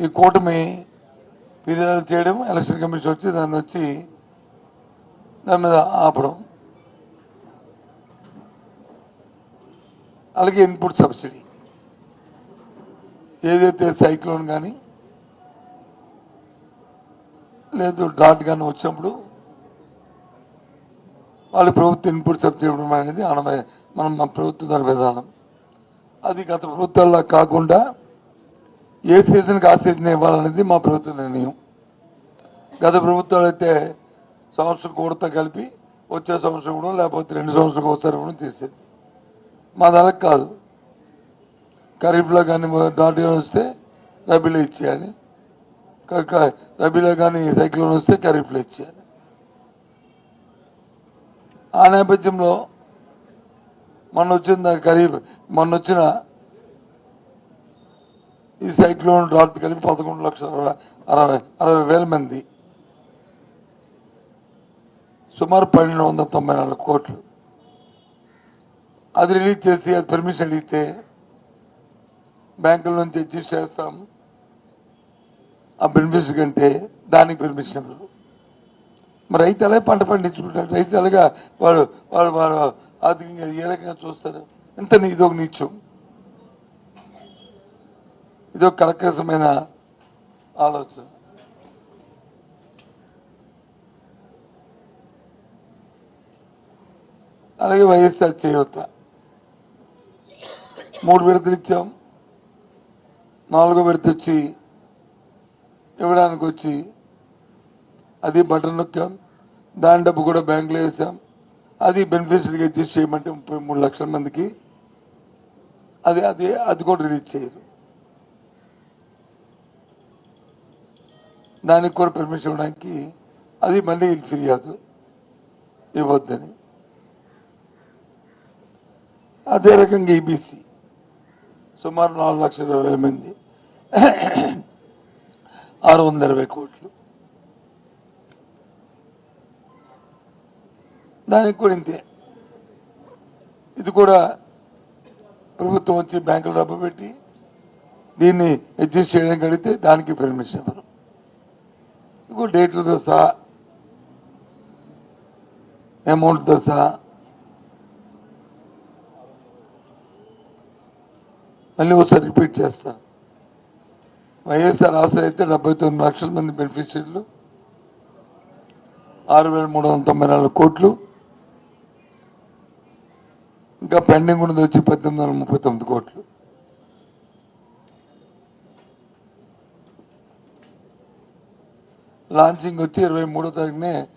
ఈ కూటమి ఫిర్యాదు చేయడం ఎలక్షన్ కమిషన్ వచ్చి దాన్ని వచ్చి దాని మీద ఆపడం. అలాగే ఇన్పుట్ సబ్సిడీ. ఏదైతే సైక్లోన్ కానీ లేదు డాట్ కానీ వచ్చినప్పుడు వాళ్ళ ప్రభుత్వ ఇన్పుట్ సబ్సిడీ ఇవ్వడం అనేది అనమయ మనం మన ప్రభుత్వ దాని విధానం అది గత ప్రభుత్వాల్లో కాకుండా ఏ సీజన్కి ఆ సీజన్ ఇవ్వాలనేది మా ప్రభుత్వ నిర్ణయం. గత ప్రభుత్వాలు అయితే సంవత్సరం కూడతో కలిపి వచ్చే సంవత్సరం కూడా లేకపోతే రెండు సంవత్సరాలకు ఒకసారి కూడా చేసేది. మా దానికి కాదు. ఖరీఫ్లో కానీ దాటిలో వస్తే రబీలో ఇచ్చేయాలి. రబీలో కానీ సైక్లోన్ వస్తే ఖరీఫ్లో ఇచ్చేయాలి. ఆ నేపథ్యంలో మొన్న వచ్చిన ఖరీఫ్ మొన్న వచ్చిన ఈ సైక్లోన్ డ్రాట్ కలిపి పదకొండు లక్షల అరవై అరవై వేల మంది. సుమారు పన్నెండు వందల తొంభై నాలుగు కోట్లు. అది రిలీజ్ చేసి అది పర్మిషన్ అడిగితే బ్యాంకుల నుంచి అడ్జస్ట్ చేస్తాం. ఆ బెనిఫిట్స్ కంటే దానికి పర్మిషన్ ఇవ్వరు. మరి రైతు అలాగే పంట పండించుకుంటారు రైతు అలాగా వాడు వాడు వాడు ఆర్థికంగా ఏ రకంగా చూస్తారు? ఇంత నీ- ఇదొక ఇది ఒక కరకసమైన ఆలోచన. అలాగే వైఎస్ఆర్ చేయవత మూడు విడతలు ఇచ్చాం. నాలుగో విడత వచ్చి ఇవ్వడానికి వచ్చి అది బటన్ నొక్కాం. దాని డబ్బు కూడా బ్యాంకులో వేసాం. అది బెనిఫిషరీగా అడ్జస్ట్ చేయమంటే ముప్పై మూడు లక్షల మందికి అది అది అది కూడా రిలీజ్ చేయరు. దానికి కూడా పర్మిషన్ ఇవ్వడానికి అది మళ్ళీ ఫిర్యాదు ఇవ్వద్దని. అదే రకంగా ఈబీసీ సుమారు నాలుగు లక్షల ఇరవై వేల మంది. ఆరు వందల ఇరవై కోట్లు. దానికి కూడా ఇంతే. ఇది కూడా ప్రభుత్వం వచ్చి బ్యాంకులు డబ్బు పెట్టి దీన్ని అడ్జస్ట్ చేయడానికి అడిగితే దానికి పర్మిషన్ ఇవ్వరు డేట్లతో సహా అమౌంట్తో సహా మళ్ళీ ఒకసారి రిపీట్ చేస్తాను వైఎస్ఆర్ ఆసరా అయితే డెబ్బై తొమ్మిది లక్షల మంది బెనిఫిషరీలు ఆరు వేల మూడు వందల తొంభై నాలుగు కోట్లు. ఇంకా పెండింగ్ ఉన్నది వచ్చి పద్దెనిమిది వందల ముప్పై తొమ్మిది కోట్లు. లాంచింగ్ వచ్చి ఇరవై మూడో తారీఖునే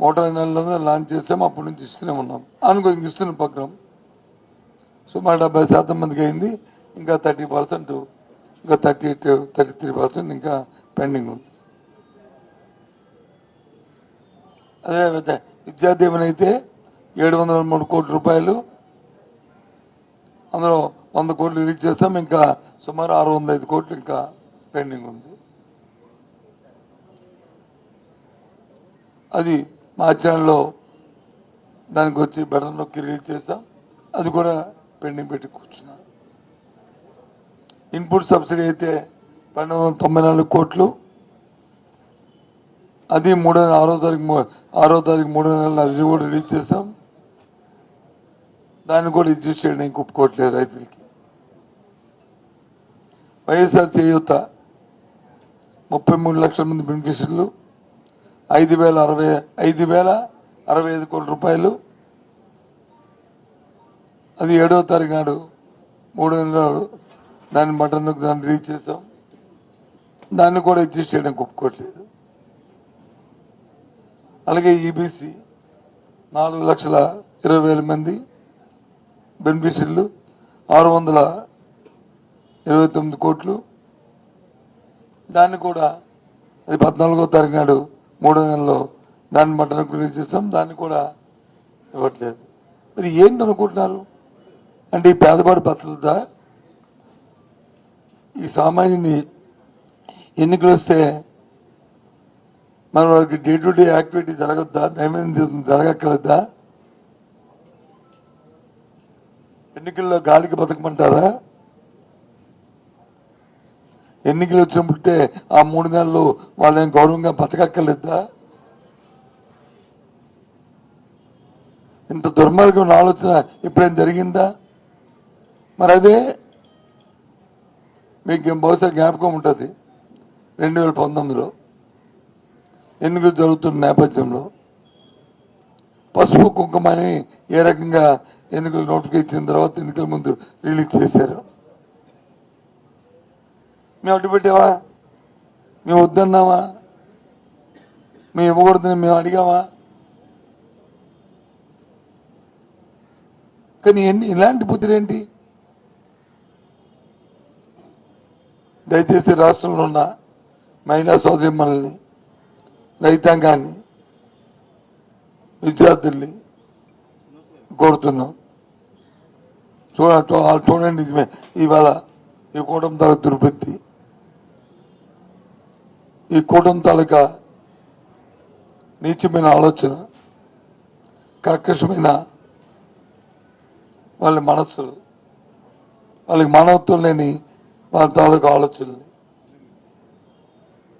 మోటార్ నెలలో లాంచ్ చేస్తాం అప్పటి నుంచి ఇస్తూనే ఉన్నాం. అనుకో ఇంక ఇస్తున్న పక్కన. సుమారు డెబ్బై శాతం మందికి అయింది ఇంకా థర్టీ పర్సెంట్ ఇంకా థర్టీ థర్టీ త్రీ పర్సెంట్ ఇంకా పెండింగ్ ఉంది. అదే విధ- విద్యా దీవెన అయితే ఏడు వందల మూడు కోట్ల రూపాయలు. అందులో వంద కోట్లు రిలీజ్ చేస్తాం ఇంకా సుమారు ఆరు వందల ఐదు కోట్లు ఇంకా పెండింగ్ ఉంది. అది మార్చి దానికి వచ్చి బటన్ నొక్కి రిలీజ్ చేస్తాం అది కూడా పెండింగ్ పెట్టి కూర్చున్నాం. ఇన్పుట్ సబ్సిడీ అయితే పన్నెండు వందల తొంభై నాలుగు కోట్లు. అది మూడో ఆరో తారీఖు ఆరో తారీఖు మూడో నెలలు అది కూడా రిలీజ్ చేస్తాం దాన్ని కూడా ఇచ్చేసి చేయడానికి ఒప్పుకోవట్లేదు రైతులకి. వైఎస్ఆర్ చేయూత ముప్పై మూడు లక్షల మంది బెనిఫిషరీలు ఐదు వేల అరవై ఐదు వేల అరవై ఐదు కోట్ల రూపాయలు. అది ఏడవ తారీఖు నాడు మూడు నెలలు దాన్ని మటన్ దాన్ని రీచ్ చేసాం. దాన్ని కూడా అడ్జస్ట్ చేయడానికి ఒప్పుకోవట్లేదు. అలాగే ఈబీసీ నాలుగు లక్షల ఇరవై వేల మంది బెనిఫిషియర్లు ఆరు వందల ఇరవై తొమ్మిది కోట్లు. దాన్ని కూడా అది పద్నాలుగో తారీఖు నాడు మూడో నెలలో దాన్ని మటన్ రిలీజ్ చేస్తాం దాన్ని కూడా ఇవ్వట్లేదు. మరి ఏంటి అనుకుంటున్నారు? అంటే ఈ పేదవాడి భద్రత ఈ సామాన్యుని ఎన్నికలు వస్తే మన వారికి డే టు డే యాక్టివిటీ జరగద్దా? దైనందిన జరగక్కర్లేదా? ఎన్నికల్లో గాలికి బతకమంటారా? ఎన్నికలు వచ్చినప్పుడే ఆ మూడు నెలలు వాళ్ళని గౌరవంగా బతకక్కర్లేదా? ఇంత దుర్మార్గం ఆలోచన ఎప్పుడైనా జరిగిందా? మరి అదే మీకు బహుశా జ్ఞాపకం ఉంటుంది. రెండు వేల పంతొమ్మిదిలో ఎన్నికలు జరుగుతున్న నేపథ్యంలో పసుపు కుంకుమని ఏ రకంగా ఎన్నికలు నోటిఫికేషన్ ఇచ్చిన తర్వాత ఎన్నికల ముందు రిలీజ్ చేశారు. మేము అడ్డు పెట్టావా? మేము వద్దన్నామా మేము ఇవ్వకూడదని మేము అడిగామా కానీ ఎన్ని ఇలాంటి బుద్ధులేంటి? దయచేసి రాష్ట్రంలో ఉన్న మహిళా సోదరిమ్మల్ని రైతాంగాన్ని విద్యార్థుల్ని కోరుతున్నాం. చూడ చూడండి నిజమే ఇవాళ ఈ కూటమి తాలూకు దుర్బుద్ధి ఈ కూటమి తాలూకా నీచమైన ఆలోచన కర్కశమైన వాళ్ళ మనస్సులు వాళ్ళకి మానవత్వం లేని వాళ్ళ తాలూకా ఆలోచనలు.